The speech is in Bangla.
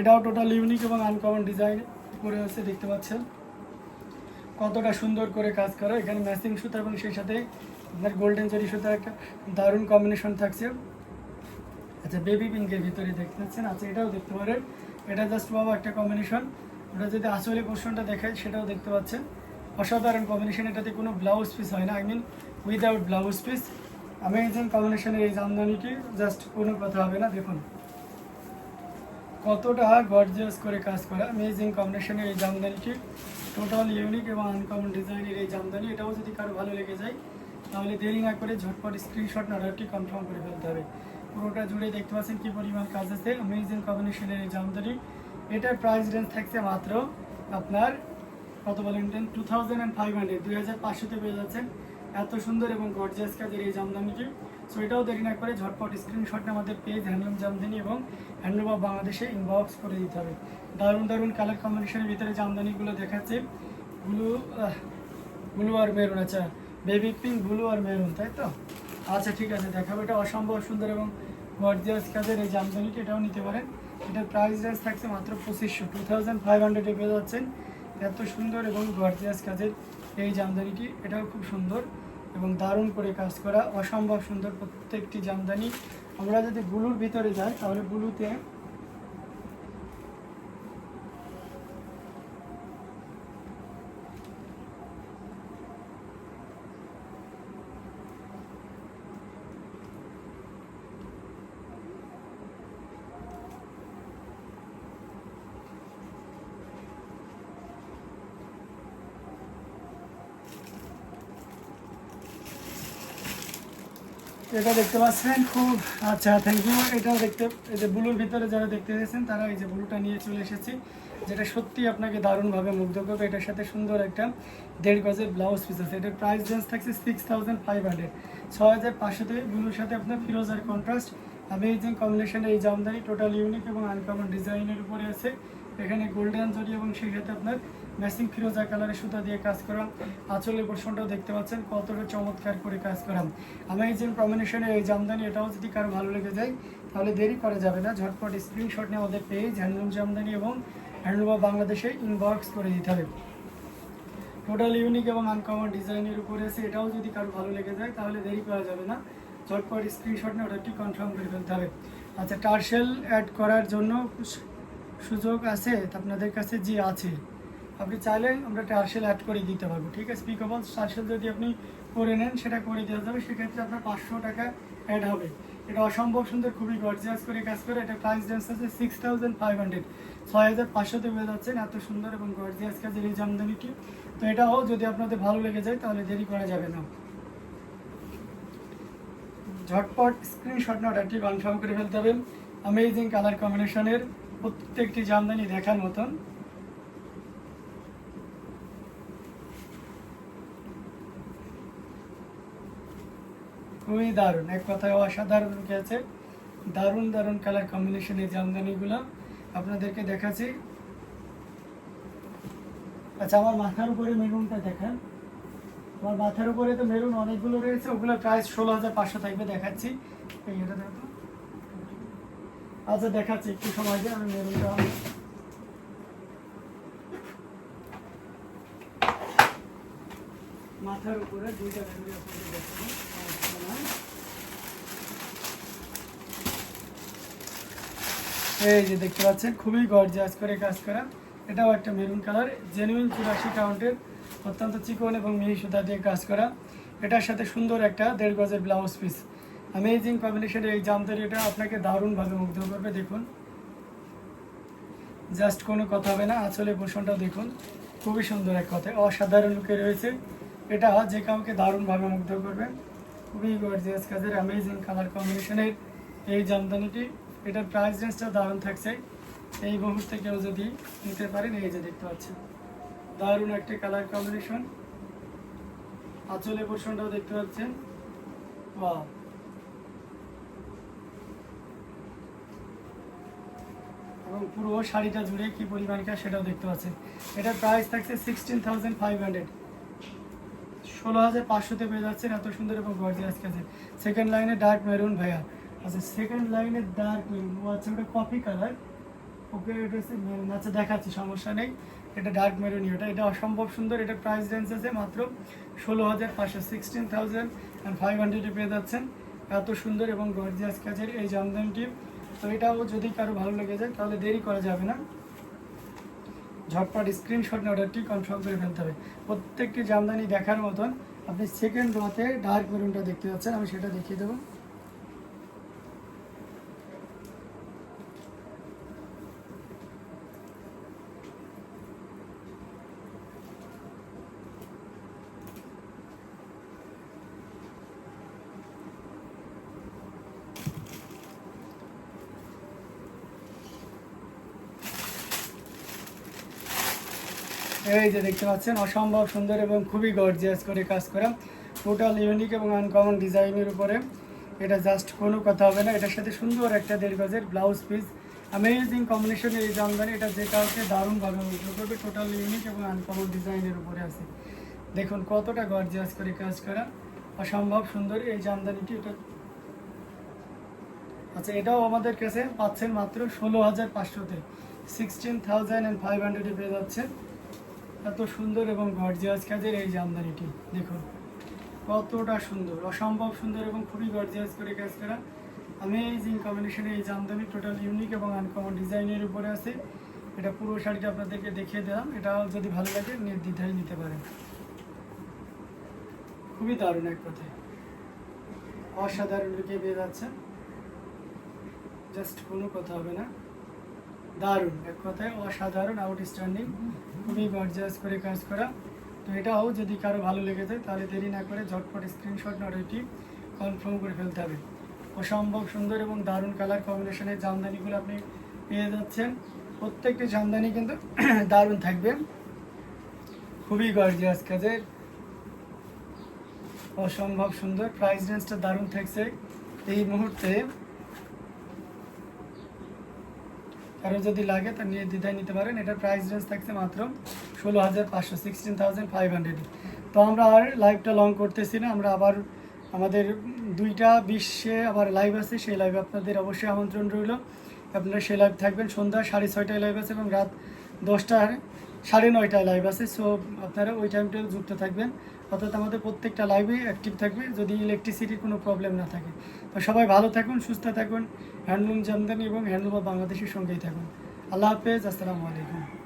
এটাও টোটাল ইউনিক এবং আনকমন ডিজাইন করে আছে দেখতে পাচ্ছেন। কতটা সুন্দর করে কাজ করা, এখানে ম্যাচিং সুতা এবং সেই সাথে আপনার গোল্ডেন জরি সুতার একটা দারুণ কম্বিনেশন থাকছে। আচ্ছা বেবি পিঙ্কের ভিতরে দেখতে পাচ্ছেন আচ্ছা এটাও দেখতে পারেন। এটা জাস্ট বাবা একটা কম্বিনেশন ওটা যদি আসলে পোর্শনটা দেখায় সেটাও দেখতে পাচ্ছেন। অসাধারণ কম্বিনেশন এটাতে কোনো ব্লাউজ পিস হয় না I mean without blouse piece amazing কম্বিনেশনের এই জামদানিটি জাস্ট কোনো কথা হবে না, দেখুন। কতটা গর্জিয়াস করে কাজ করা। অ্যামেজিং কম্বিনেশনের এই জামদানিটি। টোটাল ইউনিক এবং আনকমন ডিজাইনের এই জামদানি। এটাও যদি কারও ভালো লেগে যায়, তাহলে দেরি না করে ঝটপট স্ক্রিনশট অর্ডারটি কনফার্ম করে ফেলতে হবে। পুরোটা জুড়ে দেখতে পাচ্ছেন কী পরিমাণ কাজ আছে। অ্যামেজিং কম্বিনেশনের এই জামদানি। এটার প্রাইস রেঞ্জ থাকছে মাত্র আপনার, কত বলেন two thousand and five hundred দুই হাজার পাঁচশোতে পেয়ে যাচ্ছেন। এত সুন্দর এবং গর্জিয়াস কাজের এই জামদানিটি। সো এটাও দেরি না করে ঝটপট স্ক্রিনশট আমাদের পেজ হ্যান্ডলুম জামদানি এবং হ্যান্ডলুম অফ বাংলাদেশে ইনবক্স করে দিতে হবে। দারুণ দারুণ কালার কম্বিনেশনের ভিতরে জামদানিগুলো দেখাচ্ছে। ব্লু ব্লু আর মেরুন আচ্ছা বেবি পিঙ্ক ব্লু আর মেরুন তাই তো? আচ্ছা ঠিক আছে, দেখাবো। এটা অসম্ভব সুন্দর এবং গর্জিয়াস কাজের এই জামদানিটি এটাও নিতে পারেন। এটার প্রাইস রেঞ্জ থাকছে মাত্র পঁচিশশো। টু থাউজেন্ড ফাইভ হান্ড্রেডে পেয়ে যাচ্ছেন। এত সুন্দর এবং গর্জিয়াস কাজের এই জামদানিটি এটাও খুব সুন্দর। এবং দারুণ করে কাজ করা, অসম্ভব সুন্দর প্রত্যেকটি জামদানি। আমরা যদি ব্লুর ভিতরে যাই, তাহলে ব্লুতে এটা দেখতে পাচ্ছেন খুব আচ্ছা থ্যাংক ইউ এটা দেখতে, এই যে ব্লুর ভিতরে যারা দেখতে পেয়েছেন তারা এই যে ব্লুটা নিয়ে চলে এসেছি, যেটা সত্যি আপনাকে দারুণভাবে মুগ্ধ করবে। এটার সাথে সুন্দর একটা দেড় গজের ব্লাউজ পিস আছে। এটার প্রাইস রেঞ্জ থাকছে সিক্স থাউজেন্ড ফাইভ হান্ড্রেড ছ হাজার পাঁচশো থেকে ব্লুর সাথে আপনার ফিরোজার কন্ট্রাস্ট অ্যামেজিং কম্বিনেশনের এই জামদানি টোটাল ইউনিক এবং আনকমন ডিজাইনের উপরে আছে। এখানে গোল্ডেন জরি এবং সেই আপনার ম্যাচিং ফিরোজা কালারের সুতা দিয়ে কাজ করা। আঁচলের পোর্শনটাও দেখতে পাচ্ছেন, কতটা চমৎকার করে কাজ করা। অ্যামেজিং কম্বিনেশনের এই জামদানি এটাও যদি কারও ভালো লেগে যায়, তাহলে দেরি করা যাবে না। ঝটপট স্ক্রিনশট নিয়ে আমাদের পেজ হ্যান্ডলুম জামদানি এবং হ্যান্ডলুম বাংলাদেশে ইনবক্স করে দিতে হবে। টোটাল ইউনিক এবং আনকমন ডিজাইনের উপরে আছে। এটাও যদি কারও ভালো লেগে যায়, তাহলে দেরি করা যাবে না। ঝটপট স্ক্রিনশট নিয়ে অর্ডারটি কনফার্ম করে ফেলতে হবে। আচ্ছা টার্সেল অ্যাড করার জন্য সুযোগ আছে আপনাদের কাছে? জি, আছে। আপনি চাইলে আমরা টার্সেল অ্যাড করে দিতে পারব, ঠিক আছে? স্পিকেবল টার্সেল যদি আপনি করে নেন, সেটা করে দেওয়া যাবে। সেক্ষেত্রে আপনার পাঁচশো টাকা অ্যাড হবে। এটা অসম্ভব সুন্দর, খুবই গর্জিয়াস করে কাজ করে। এটা প্রাইস রেঞ্জ আছে সিক্স থাউজেন্ড ফাইভ হান্ড্রেড ছয় হাজার পাঁচশোতে পেয়ে যাচ্ছেন এত সুন্দর এবং গর্জিয়াস কাজের এই জামদানিটি। তো এটাও যদি আপনাদের ভালো লেগে যায়, তাহলে দেরি করা যাবে না। ঝটপট স্ক্রিনশট না অর্ডারটি কনফার্ম করে ফেলতে হবে। অ্যামেজিং কালার কম্বিনেশনের প্রত্যেকটি জামদানি দেখার মতন। খুবই দারুণ, এক কথায় অসাধারণ আছে? দারুণ দারুণ কালার কম্বিনেশনের জামদানিগুলো আপনাদেরকে দেখাচ্ছি। আচ্ছা আমার মাথার উপরে মেরুনটা দেখান। আমার মাথার উপরে তো মেরুন অনেকগুলো রয়েছে, ওগুলো প্রাইস ষোলো হাজার পাঁচশো থাকবে, দেখাচ্ছি। এই এটা দেখো। আচ্ছা দেখাচ্ছি, একটু সময় দিয়ে আমি মেরুনটা মাথার উপরে দুইটা মেরুন। এই যে দেখতে পাচ্ছেন, খুবই গর্জিয়াস করে কাজ করা। এটাও একটা মেরুন কালার জেনুইন চুরাশি কাউন্টের অত্যন্ত চিকন এবং মিহি সুতা দিয়ে কাজ করা। এটার সাথে সুন্দর একটা দেড় গজের ব্লাউজ পিস অ্যামেজিং কম্বিনেশনের এই জামদানি এটা আপনাকে দারুণভাবে মুগ্ধ করবে, দেখুন। জাস্ট কোনো কথা হবে না আসলে পোষণটাও দেখুন। খুবই সুন্দর এক কথা অসাধারণ লুকে রয়েছে। এটা যে কাউকে দারুণভাবে মুগ্ধ করবে। খুবই গর্জিয়াস কাজের অ্যামেজিং কালার কম্বিনেশনের এই জামদানিটি। এটার প্রাইস রেঞ্জটা দারুণ থাকছে। এই মুহূর্তে কেউ যদি নিতে পারেন, এই যে দেখতে পাচ্ছেন। দারুণ একটি কালার কম্বিনেশন আঁচলে পোর্শনটাও দেখতে পাচ্ছেন। ওয়াও এবং পুরো শাড়িটা জুড়ে কি পরিমাণ কাজ সেটাও দেখতে পাচ্ছেন। এটার প্রাইস থাকছে সিক্সটিন থাউজেন্ড ফাইভ হান্ড্রেড ষোলো হাজার পাঁচশোতে পেয়ে যাচ্ছেন, এত সুন্দর এবং গর্জিয়াস কাজে সেকেন্ড লাইনে ডার্ক মেরুন ভাইয়া। আচ্ছা সেকেন্ড লাইনে ডার্ক মেরুন ও আচ্ছা ওটা কফি কালার ওকে এটা আচ্ছা দেখাচ্ছি, সমস্যা নেই। এটা ডার্ক মেরুনি ওটা, এটা অসম্ভব সুন্দর। এটা প্রাইস রেঞ্জ আছে মাত্র ষোলো হাজার পাঁচশো সিক্সটিন থাউজেন্ড অ্যান্ড ফাইভ হান্ড্রেডে পেয়ে যাচ্ছেন। এত সুন্দর এবং গর্জিয়াস কাজের এই জামদানিটি তো এটাও যদি কারও ভালো লেগে যায়, তাহলে দেরি করা যাবে না। ঝটপট স্ক্রিনশট নিয়ে অর্ডারটি কনফার্ম করে ফেলতে হবে। প্রত্যেকটি জামদানি দেখার মতন আপনি সেকেন্ড রোতে ডার্ক মেরুনটা দেখতে পাচ্ছেন আমি সেটা দেখিয়ে দেবো। এই যে দেখতে পাচ্ছেন, অসম্ভব সুন্দর এবং খুবই গর্জিয়াস করে কাজ করা। টোটাল ইউনিক এবং আনকমন ডিজাইনের উপরে। এটা জাস্ট কোনো কথা হবে না। এটার সাথে সুন্দর একটা গজের ব্লাউজ পিস অ্যামেজিং কম্বিনেশনের এই জামদানি। এটা যে কাউকে দারুণভাবে মুগ্ধ করবে। টোটাল ইউনিক এবং আনকমন ডিজাইনের উপরে আছে। দেখুন কতটা গর্জিয়াস করে কাজ করা। অসম্ভব সুন্দর এই জামদানিটি। এটা আচ্ছা এটাও আমাদের কাছে পাচ্ছেন মাত্র ষোলো হাজার পাঁচশোতে। সিক্সটিন থাউজেন্ড অ্যান্ড ফাইভ হান্ড্রেডে পেয়ে যাচ্ছে। এত সুন্দর এবং গর্জিয়াস কাজের এই জামদানিটি, দেখুন। কতটা সুন্দর, অসম্ভব সুন্দর এবং খুবই গর্জিয়াস করে কাজ করা। আমেজিং কম্বিনেশনে এই জামদানি টোটাল ইউনিক এবং আনকমন ডিজাইনের উপরে আছে। এটা পুরো শাড়িটা আপনাদেরকে দেখিয়ে দিলাম। এটাও যদি ভালো লাগে, নির্দ্বিধায় নিতে পারেন। খুবই দারুণ এক কথায় অসাধারণ লুকে পেয়ে যাচ্ছে জাস্ট কোনো কথা হবে না। দারুণ। এক কথায় অসাধারণ আউটস্ট্যান্ডিং খুবই গর্জিয়াস করে কাজ করা। তো এটাও যদি কারও ভালো লেগে যায়, তাহলে দেরি না করে ঝটপট স্ক্রিনশট অর্ডারটি কনফার্ম করে ফেলতে হবে। অসম্ভব সুন্দর এবং দারুণ কালার কম্বিনেশনের জামদানিগুলো আপনি পেয়ে যাচ্ছেন। প্রত্যেকটি জামদানি কিন্তু দারুণ থাকবে। খুবই গর্জিয়াস কাজের। অসম্ভব সুন্দর। প্রাইস রেঞ্জটা দারুণ থাকছে। এই মুহূর্তে কারও যদি লাগে, তা নিয়ে দ্বিধায় নিতে পারেন। এটার প্রাইস রেঞ্জ থাকছে মাত্র ষোলো হাজার পাঁচশো সিক্সটিন থাউজেন্ড ফাইভ হান্ড্রেড তো আমরা আর লাইভটা লং করতেছি না। আমরা আবার আমাদের দুইটা বিশ্বে আবার লাইভ আছে। সেই লাইভে আপনাদের অবশ্যই আমন্ত্রণ রইল। আপনারা সেই লাইভ থাকবেন। সন্ধ্যা সাড়ে ছয়টায় লাইভ আছে এবং রাত দশটার সাড়ে নয়টায় লাইভ আছে। সো আপনারা ওই টাইমটা যুক্ত থাকবেন। অর্থাৎ আমাদের প্রত্যেকটা লাইভে অ্যাক্টিভ থাকবে, যদি ইলেকট্রিসিটির কোনো প্রবলেম না থাকে। তো সবাই ভালো থাকুন, সুস্থ থাকুন হ্যান্ডলুম জামদানি এবং হ্যান্ডলুম বাংলাদেশের সঙ্গেই থাকুন। আল্লাহ হাফেজ, আসসালামু আলাইকুম।